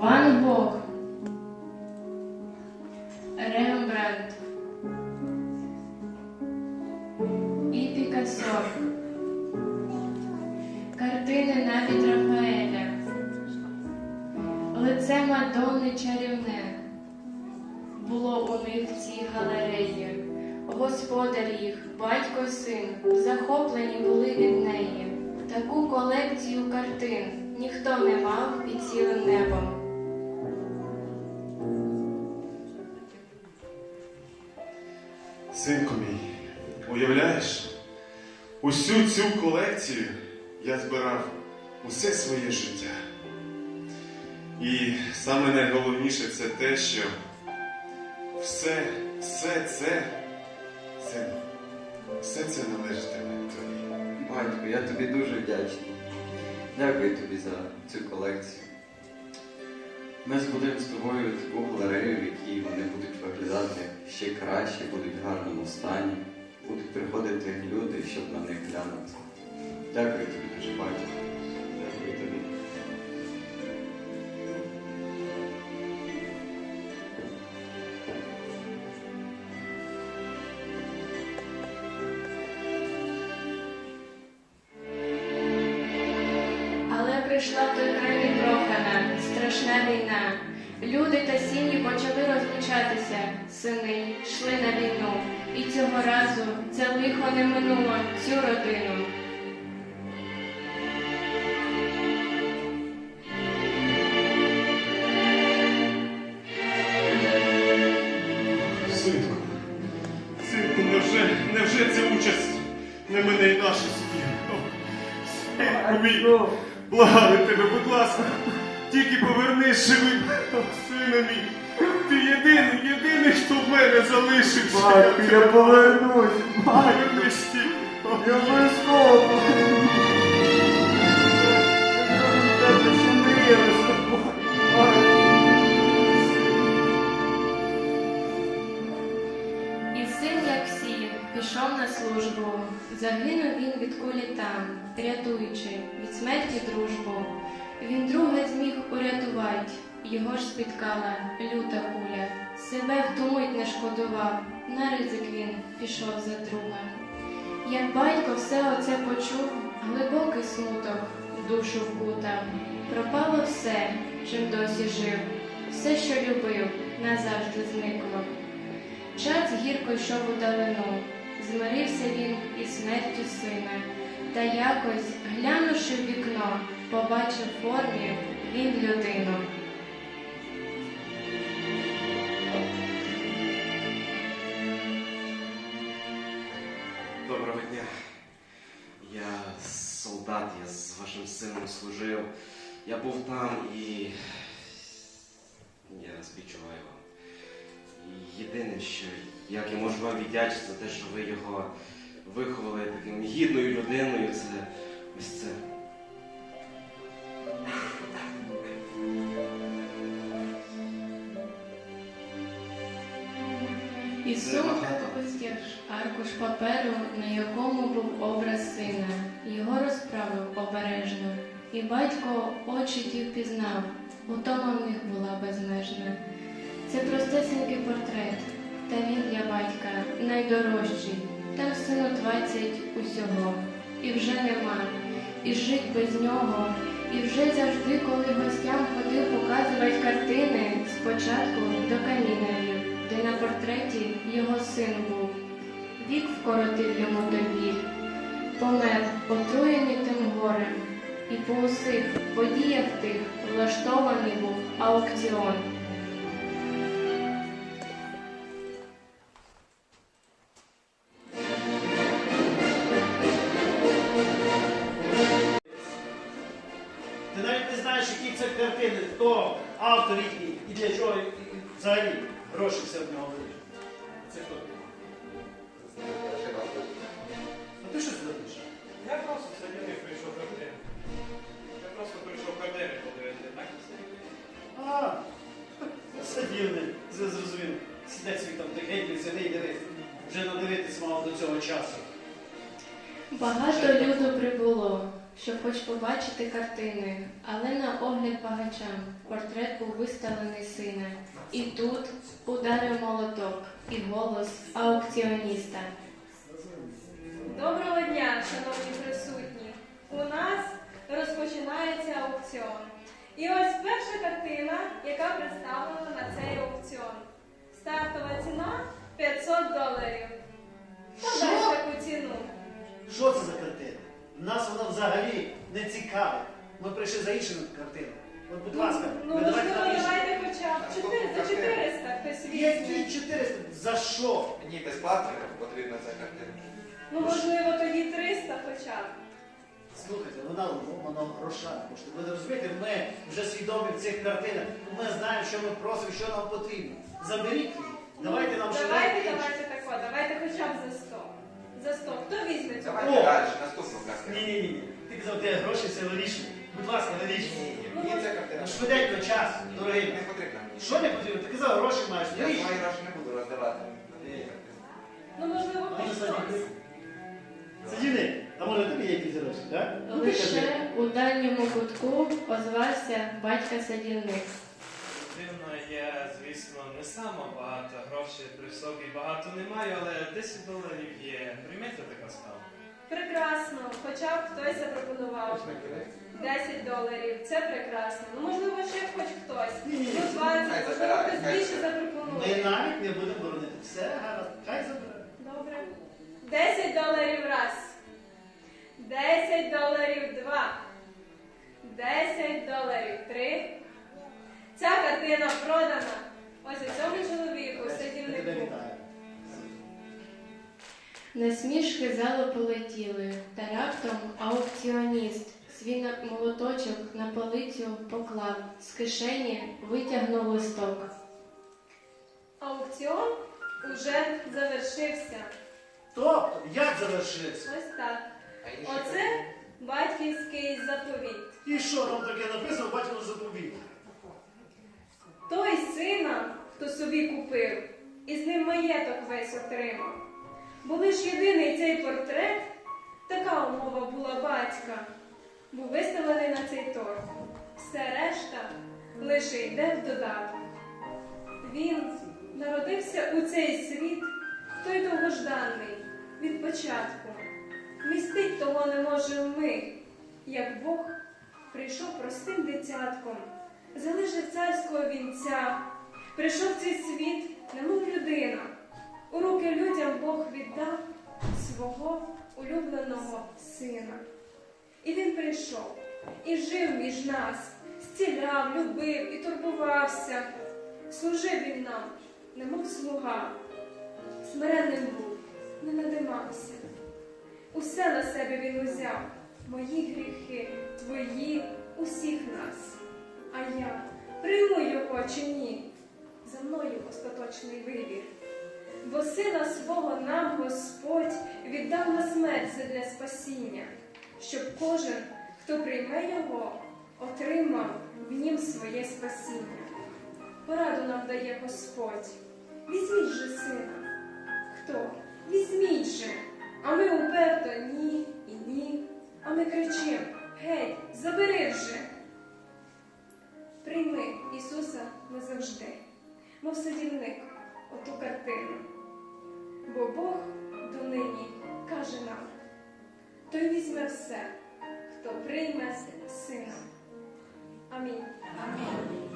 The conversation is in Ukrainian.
Ван Гог, Рембрандт і Пікассо. Картини навіть Рафаеля. Лице Мадонни чарівне було у них в цій галереї. Господар їх, батько й син, захоплені були від неї. Таку колекцію картин ніхто не мав під цілим небом. Синку мій, уявляєш, усю цю колекцію я збирав усе своє життя. І саме найголовніше це те, що все, все це, сину, все це належатиме тобі. Батько, я тобі дуже вдячний. Дякую тобі за цю колекцію. Ми збудемо з тобою таку галерею, в якій вони будуть виглядати ще краще, будуть в гарному стані, будуть приходити люди, щоб на них глянути. Дякую тобі дуже, батько. Дякую тобі. Але прийшла в той край непрохана, страшна війна. Люди та сім'ї почали розлучатися, сини йшли на війну. І цього разу це лихо не минуло цю родину. Синку, синку, невже, невже ця участь не мене і наша сім'я? Синку мій, благаю тебе, будь ласка, тільки повернись живим, О, сину мій. Ти єдиний, єдиний, хто в мене залишився. Батько, я повернусь! Батько. Я обов'язково. І син, як всі, пішов на службу. Загинув він від кулі там, рятуючи від смерті дружбу. Він друга зміг урятувати, його ж спіткала люта куля. Себе ту мить не шкодував, на ризик він пішов за друга. Як батько все оце почув, глибокий смуток душу вкутав. Пропало все, чим досі жив, все, що любив, назавжди зникло. Час гірко йшов у далину, змирився він із смертю сина, та якось, глянувши в вікно, побачив формі він людину. Доброго дня. Я солдат, я з вашим сином служив. Я був там і я співчуваю вам. Єдине, що як я можу вам віддячити за те, що ви його виховали таким гідною людиною, це. І сумка аркуш паперу, на якому був образ сина. Його розправив обережно, і батько очі ті впізнав, утома в них була безмежна. Це простесенький портрет, та він для батька найдорожчий. Там сину двадцять усього, і вже нема, і жить без нього. І вже завжди, коли гостям його син був. Вік вкоротив йому той біль, помер, отруєний тим горем, і по усіх подіях тих влаштований був аукціон. Ти навіть не знаєш, які це картини, хто автор їхній і для чого взагалі гроші все в нього вирішують. Це хто? А ти що пишеш? Я просто сьогодні прийшов картини. Я просто прийшов картини подивитися, так? А, це дивне, це зрозумів. Сидять собі там тихенько, сиди і дивись. Вже надивитись мало до цього часу. Багато люду прибуло, щоб хоч побачити картини, але на огляд багачам портрет був виставлений сина. І тут ударив молоток і голос аукціоніста. Доброго дня, шановні присутні! У нас розпочинається аукціон. І ось перша картина, яка представлена на цей аукціон. Стартова ціна 500 доларів. Хто дасть таку ціну? Що це за картина? Нас вона взагалі не цікавить. Ми прийшли за іншими картинами. От, будь ласка, ну, ви можливо, давайте нам іншу. давайте хоча б 4, за 400 хтось Які візьме. 400? За що? Мені безплатно потрібна ця картина. Ну, можливо, тоді 300 хоча б. Слухайте, вона воно гроша коштує. Ви розумієте, ми вже свідомі в цих картинах. Ми знаємо, що ми просимо, що нам потрібно. Заберіть її. Давайте нам Ну, Давайте, швиденько інше. давайте тако, давайте хоча б за 100. За 100. Хто візьме цю Давайте О! далі, наступну Ні, картину. ні, ні. Ти казав, ти гроші все вирішує. Будь ласка, вирішуй. Мені ця картина. Ну, Швиденько час, дорогий. Не потрібна мені. Що не потрібно? Ти казав, гроші маєш. Я свої гроші не буду роздавати. Ну, можливо, А хоч ну, хтось. садівник. Садівник, а може тобі є якісь гроші, так? Ну. Лише у дальньому кутку озвався батька-садівник. Дивно, я, звісно, не сама багато грошей при собі багато не маю, але 10 доларів є. Приймете така ставка? Прекрасно, хоча б хтось запропонував 10 доларів. Це прекрасно. Ну, можливо, ще хоч хтось. Ну, 20, можливо, хтось більше забирає. Ми запропонує. навіть не будемо боронити. Все гаразд, хай забирає. Добре. 10 доларів раз. 10 доларів два. 10 доларів три. Ця картина продана. Ось цьому чоловіку, садівнику. Насмішки залу полетіли, та раптом аукціоніст свій молоточок на полицю поклав, з кишені витягнув листок. Аукціон уже завершився. Тобто, як завершився? Ось так. Оце батьківський заповіт. І що там таке написано, батько заповіт? Той сина, хто собі купив, і з ним маєток весь отримав. Бо лиш єдиний цей портрет, така умова була батька, був виставлений на цей торг. Все решта лише йде в додаток. Він народився у цей світ, той довгожданий від початку. Містить того не можемо ми, як Бог прийшов простим дитятком, залишив царського вінця, прийшов цей світ, немов людина. У руки людям Бог віддав свого улюбленого сина. І він прийшов і жив між нас, зціляв, любив і турбувався. Служив він нам, немов слуга, смиренним був, не надимався. Усе на себе він узяв, мої гріхи, твої, усіх нас. А я прийму його чи ні? За мною остаточний вибір. Бо сина свого нам Господь віддав на смерть для спасіння, щоб кожен, хто прийме його, отримав в нім своє спасіння. Пораду нам дає Господь. Візьміть же сина. Хто? Візьміть же. А ми уперто ні і ні. А ми кричим: Геть, забери вже. Прийми Ісуса назавжди, мов садівник, оту картину. Бо Бог донині каже нам: той візьме все, хто прийме сина. Амінь. Амінь.